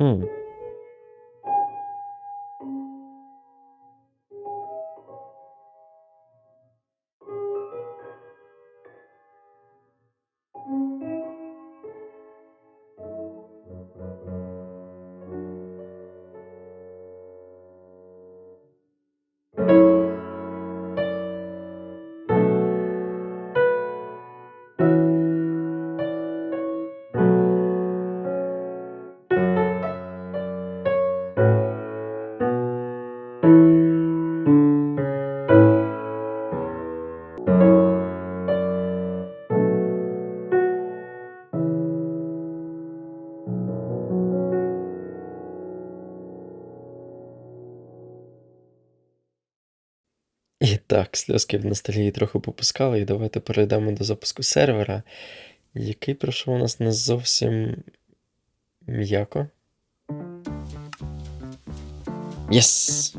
Hmm. Так, сльозки в ностальгії трохи попускали, і давайте перейдемо до запуску сервера, який пройшов у нас не зовсім м'яко. Єс!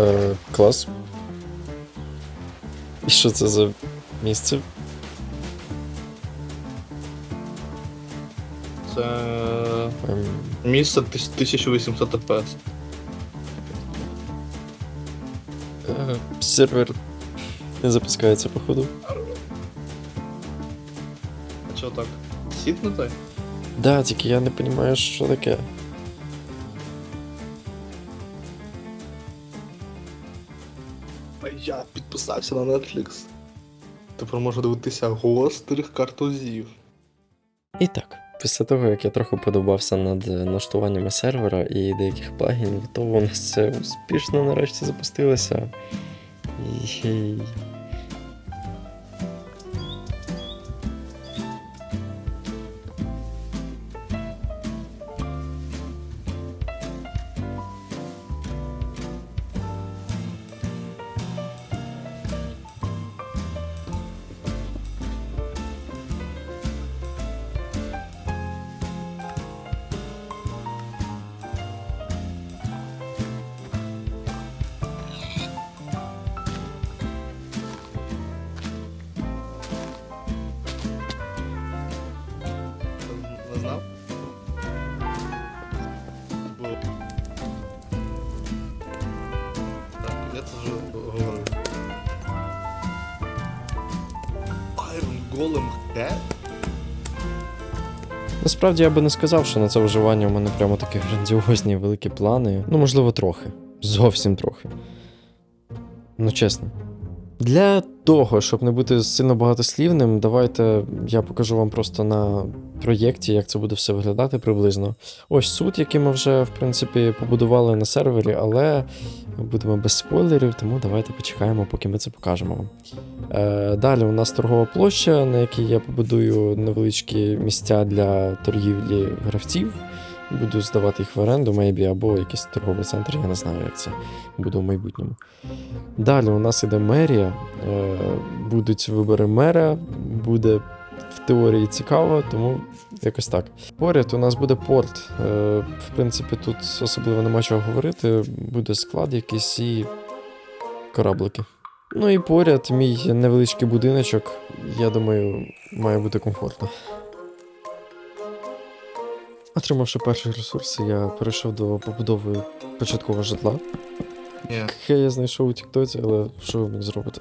Е, клас. І що це за місце? Місце 1800 FPS. е, сервер не запускається, походу. А чого так? Сіт не той? Да, тільки я не розумію, що таке. Я підписався на Netflix. Тепер можу дивитися гострих картузів. І так, після того, як я трохи подобався над налаштуваннями сервера і деяких плагінів, то у нас це успішно нарешті запустилося. І... я це вже говорив. Head? Насправді я би не сказав, що на це виживання у мене прямо такі грандіозні великі плани. Ну, можливо, трохи. Зовсім трохи. Ну, чесно. Для того, щоб не бути сильно багатослівним, давайте я покажу вам просто на проєкті, як це буде все виглядати приблизно. Ось суд, який ми вже, в принципі, побудували на сервері, але будемо без спойлерів, тому давайте почекаємо, поки ми це покажемо вам. Е, далі у нас торгова площа, на якій я побудую невеличкі місця для торгівлі гравців. Буду здавати їх в оренду, maybe, або якийсь торговий центр, я не знаю, як це буде в майбутньому. Далі у нас іде мерія. Е, будуть вибори мера, буде в теорії цікаво, тому якось так. Поряд у нас буде порт. Е, в принципі, тут особливо нема чого говорити. Буде склад якийсь і кораблики. Ну і поряд мій невеличкий будиночок, я думаю, має бути комфортно. Отримавши перші ресурси, я перейшов до побудови початкового житла, яке я знайшов у Тіктоці, але що ви мені зробите?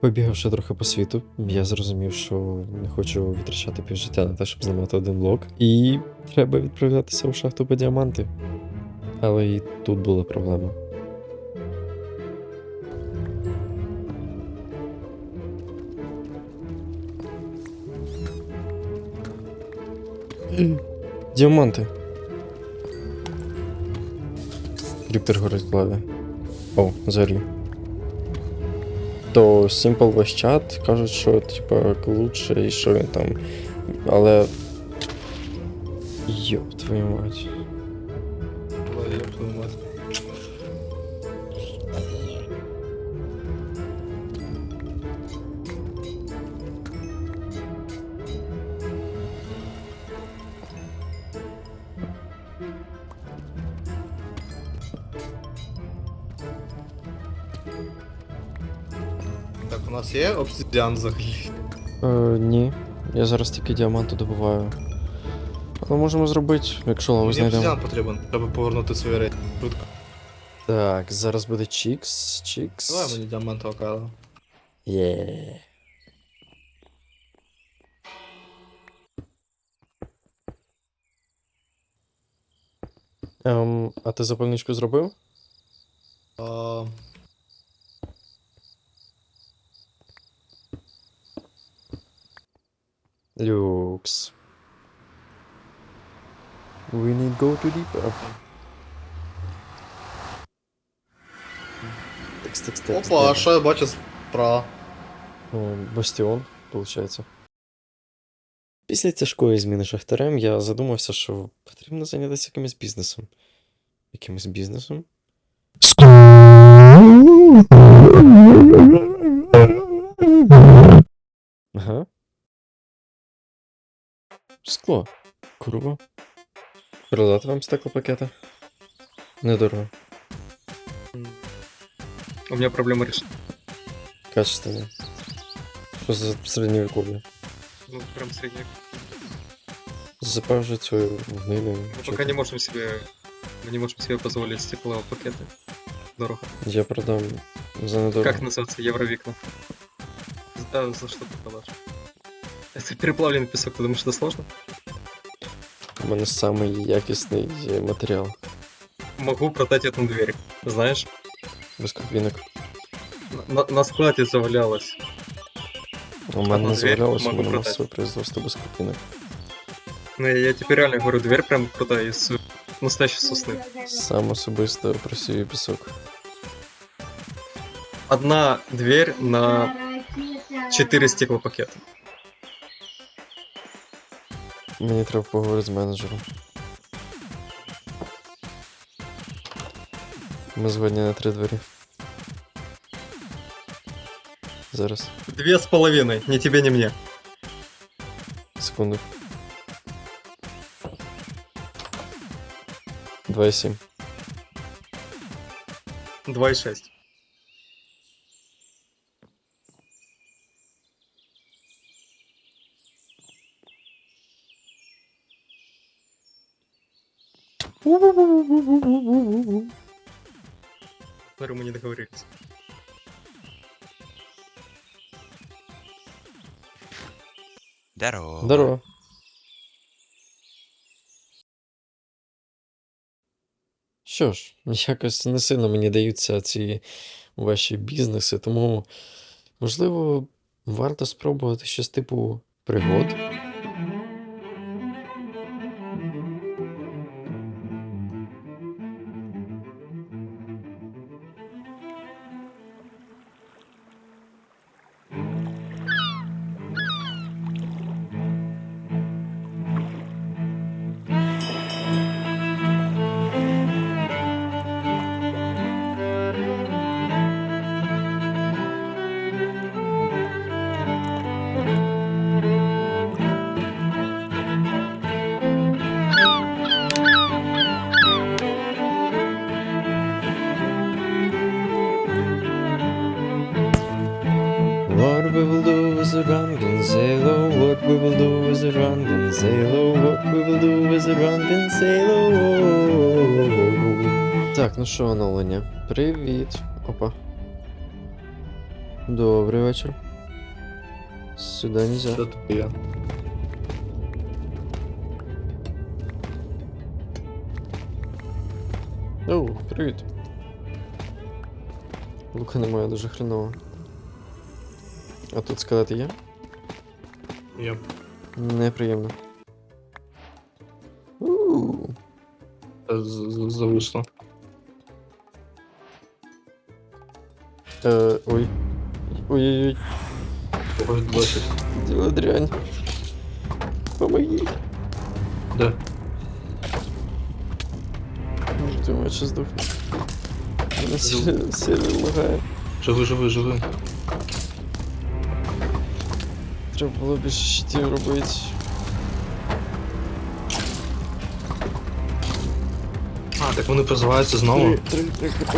Побігавши трохи по світу, я зрозумів, що не хочу витрачати півжиття на те, щоб зламати один блок. І треба відправлятися у шахту по діаманти. Але і тут була проблема. Діаманти. Ріптер горить в лаві. О, зорі. То Simple весь чат кажуть, що типа лучше і що він там. Але. Йоп, твою мать. У нас є обсидіан взагалі. Е, ні. Я зараз тільки діаманту добуваю. Але можемо зробити, якщо лаву Мені знайдемо. обсидіан потрібен, треба повернути свої речі. Швидко. Так, зараз буде чікс, чікс. Давай мені діамантового кайла. Є. Ем, а ти запальничку зробив? А, Люкс. We need go to deeper. Текст, текст, текст. Опа, а що я бачу справа? Бастіон, виходить. Після тяжкої зміни шахтарем я задумався, що потрібно зайнятися якимось бізнесом. Якимось бізнесом? Ага. Скло. Круто. Продати вам стеклопакети? Недорого. У меня проблема решена. Качественно. Що за середньовіков'я? Ну, прям средняя. Запав цю гнилю. Мы пока не можем себе... Мы не можем себе позволить стеклопакеты. Дорого. Я продам за недорого. Как называется? Евровикна. Да, за что ты продашь? Это переплавленный песок, потому что сложно? У мене самий якісний е, матеріал. Могу продать эту дверь. Знаешь? Без копійок. На, на складе завалялось. У мене Одну не дверь завалялося, у можу мене продати. масове производство без копійок. Ну, я, я тебе реально говорю, дверь прям крутая из настоящей сосны. Сам особисто просію пісок. Одна дверь на 4 стеклопакета. Мені треба поговорити з менеджером. Ми згодні на три двері. Зараз. Две с половиной, ни тебе, ни мне. Секунду. 2,7. 2,6. Смотрю, мы не договорились. Здорово. Здорово. Що ж, якось не сильно мені даються ці ваші бізнеси, тому, можливо, варто спробувати щось типу пригод. We will do is a drunken sailor. What we will do is a drunken sailor. What we will do is a drunken sailor. Так, ну що, оновлення? Привіт. Опа. Добрий вечір. Сюди нельзя. Що тут? Оу, привіт. Лука немає дуже хреново. А тут скелети є? Є. Неприємно. Зависло. Е, ой. Ой-ой-ой. Діла дрянь. Помоги. Де? Думаю, здохну. Мене сильно, сильно лагає. Живи, живи, живи. Треба було більше щитів робити. А, так вони призиваються знову. Три, три, три хп.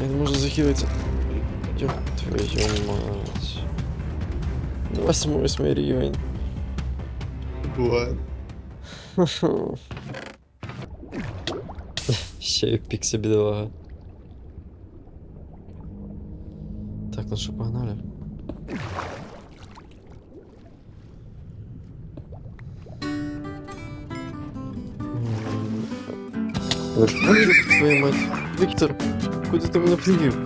Я не можу захилитися. Ёб твою мать. 28 рівень. Буває. Ще й піксі бідолага. Так, ну що, погнали. М, Віктор, твою мать. Віктор, куди ти мене привів?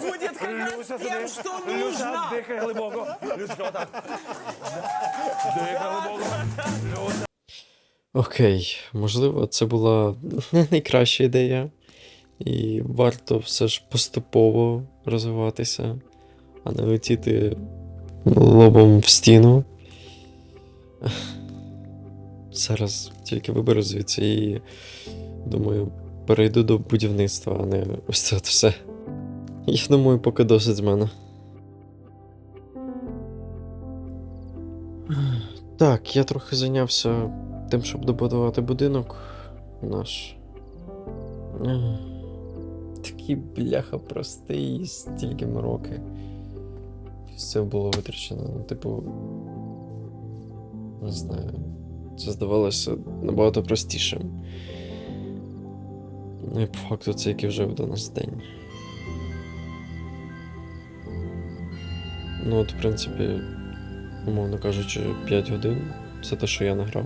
Будет как раз тем, что нужно. Дихай глибоко. Люська, отак. Дихай глибоко. Окей, можливо, це була не найкраща ідея, і варто все ж поступово розвиватися, а не летіти лобом в стіну. Зараз тільки виберу звідси і думаю, перейду до будівництва, а не ось це все. Я думаю, поки досить з мене. Так, я трохи зайнявся тим, щоб добудувати будинок наш. Такий бляха простий, стільки роки. Все було витрачено. Ну, типу. Не знаю. Це здавалося набагато простішим. Ну і по факту це який вже до нас день. Ну, от, в принципі, умовно кажучи, 5 годин. Це те, що я награв.